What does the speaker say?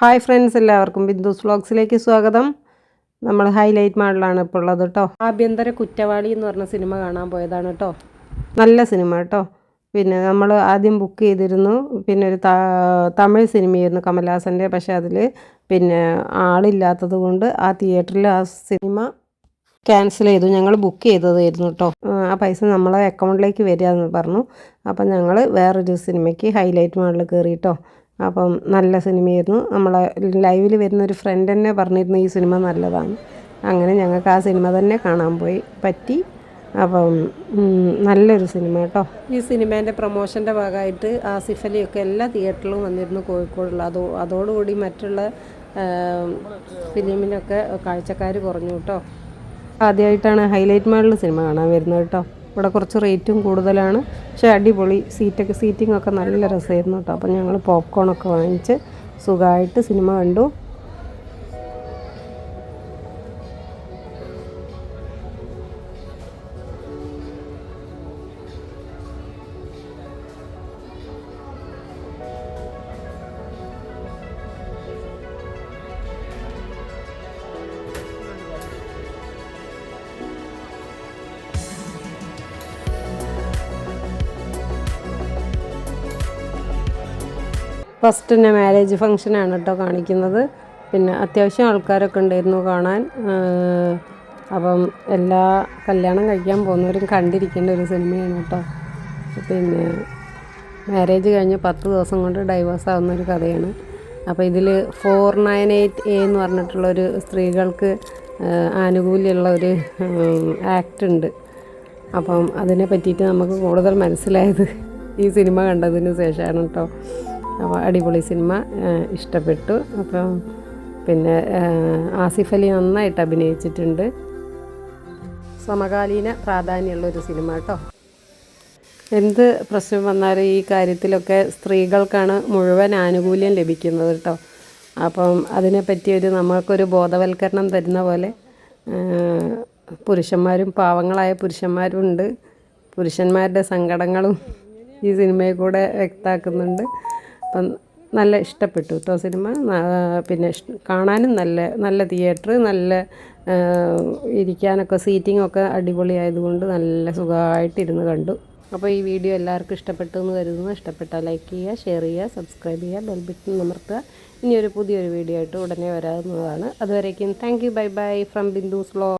Hi friends എല്ലാവർക്കും ബിന്ദുസ് വ്ളോഗ്സിലേക്ക് സ്വാഗതം. നമ്മൾ ഹൈലൈറ്റ് മാളിലാണ് ഇപ്പോൾ ഉള്ളത് കേട്ടോ ആഭ്യന്തര കുറ്റവാളി എന്ന് പറഞ്ഞ സിനിമ കാണാൻ പോയതാണ് കേട്ടോ നല്ല സിനിമ കേട്ടോ പിന്നെ നമ്മൾ ആദ്യം ബുക്ക് ചെയ്തിരുന്നു. പിന്നെ ഒരു തമിഴ് സിനിമയായിരുന്നു കമൽഹാസന്റെ. പക്ഷേ അതിൽ പിന്നെ ആളില്ലാത്തത് കൊണ്ട് ആ തിയേറ്ററിൽ ആ സിനിമ ക്യാൻസൽ ചെയ്തു. ഞങ്ങൾ ബുക്ക് ചെയ്തതായിരുന്നു കേട്ടോ ആ പൈസ നമ്മളെ അക്കൗണ്ടിലേക്ക് വരിക എന്ന് പറഞ്ഞു. അപ്പം ഞങ്ങൾ വേറൊരു സിനിമയ്ക്ക് ഹൈലൈറ്റ് മാഡൽ കയറി കേട്ടോ അപ്പം നല്ല സിനിമയായിരുന്നു. നമ്മളെ ലൈവിൽ വരുന്ന ഒരു ഫ്രണ്ട് തന്നെ പറഞ്ഞിരുന്നു ഈ സിനിമ നല്ലതാണ് അങ്ങനെ ഞങ്ങൾക്ക് ആ സിനിമ തന്നെ കാണാൻ പോയി. പറ്റി. അപ്പം നല്ലൊരു സിനിമ കേട്ടോ. ഈ സിനിമേന്റെ പ്രൊമോഷന്റെ ഭാഗമായിട്ട് ആസിഫ് അലിയൊക്കെ എല്ലാ തിയേറ്ററിലും വന്നിരുന്നു കോഴിക്കോടുള്ള. അതോ അതോടുകൂടി മറ്റുള്ള ഫിലിമിനൊക്കെ കാഴ്ചക്കാർ കുറഞ്ഞു കേട്ടോ. ആദ്യമായിട്ടാണ് ഹൈലൈറ്റ് മാളിൽ സിനിമ കാണാൻ വരുന്നത് കേട്ടോ. ഇവിടെ കുറച്ച് റേറ്റും കൂടുതലാണ്. പക്ഷേ അടിപൊളി സീറ്റൊക്കെ സീറ്റിംഗ് ഒക്കെ നല്ല രസമായിരുന്നു കേട്ടോ. അപ്പം ഞങ്ങൾ പോപ്കോണൊക്കെ വാങ്ങിച്ച് സുഖമായിട്ട് സിനിമ കണ്ടു. ഫസ്റ്റ് തന്നെ മാരേജ് ഫങ്ഷനാണ് കേട്ടോ കാണിക്കുന്നത്. പിന്നെ അത്യാവശ്യം ആൾക്കാരൊക്കെ ഉണ്ടായിരുന്നു കാണാൻ. അപ്പം എല്ലാ കല്യാണം കഴിക്കാൻ പോകുന്നവരും കണ്ടിരിക്കേണ്ട ഒരു സിനിമയാണ് കേട്ടോ പിന്നെ മാരേജ് കഴിഞ്ഞ് പത്ത് ദിവസം കൊണ്ട് ഡൈവേഴ്സ് ആവുന്ന ഒരു കഥയാണ്. അപ്പോൾ ഇതിൽ ഫോർ നയൻ എയ്റ്റ് എ എന്ന് പറഞ്ഞിട്ടുള്ളൊരു സ്ത്രീകൾക്ക് ആനുകൂല്യമുള്ള ഒരു ആക്ട് ഉണ്ട്. അപ്പം അതിനെ പറ്റിയിട്ട് നമുക്ക് കൂടുതൽ മനസ്സിലായത് ഈ സിനിമ കണ്ടതിന് ശേഷമാണ് കേട്ടോ അപ്പോൾ അടിപൊളി സിനിമ ഇഷ്ടപ്പെട്ടു. അപ്പം പിന്നെ ആസിഫ് അലി നന്നായിട്ട് അഭിനയിച്ചിട്ടുണ്ട്. സമകാലീന പ്രാധാന്യമുള്ളൊരു സിനിമ കേട്ടോ. എന്ത് പ്രശ്നം വന്നാലും ഈ കാര്യത്തിലൊക്കെ സ്ത്രീകൾക്കാണ് മുഴുവൻ ആനുകൂല്യം ലഭിക്കുന്നത് കേട്ടോ. അപ്പം അതിനെപ്പറ്റിയൊരു നമ്മൾക്കൊരു ബോധവൽക്കരണം തരുന്ന പോലെ പുരുഷന്മാരും പാവങ്ങളായ പുരുഷന്മാരുണ്ട്. പുരുഷന്മാരുടെ സങ്കടങ്ങളും ഈ സിനിമയിൽ കൂടെ വ്യക്തമാക്കുന്നുണ്ട്. അപ്പം നല്ല ഇഷ്ടപ്പെട്ടു കേട്ടോ സിനിമ. പിന്നെ കാണാനും നല്ല നല്ല തിയേറ്റർ നല്ല ഇരിക്കാനൊക്കെ സീറ്റിങ്ങൊക്കെ അടിപൊളിയായതുകൊണ്ട് നല്ല സുഖമായിട്ടിരുന്ന് കണ്ടു. അപ്പോൾ ഈ വീഡിയോ എല്ലാവർക്കും ഇഷ്ടപ്പെട്ടു എന്ന് കരുതുന്നു. ഇഷ്ടപ്പെട്ടാൽ ലൈക്ക് ചെയ്യുക ഷെയർ ചെയ്യുക സബ്സ്ക്രൈബ് ചെയ്യുക ബെൽ ബട്ടൺ അമർത്തുക. ഇനി ഒരു പുതിയൊരു വീഡിയോ ആയിട്ട് ഉടനെ വരാവുന്നതാണ്. അതുവരേക്കും thank you. Bye bye. From Bindu slow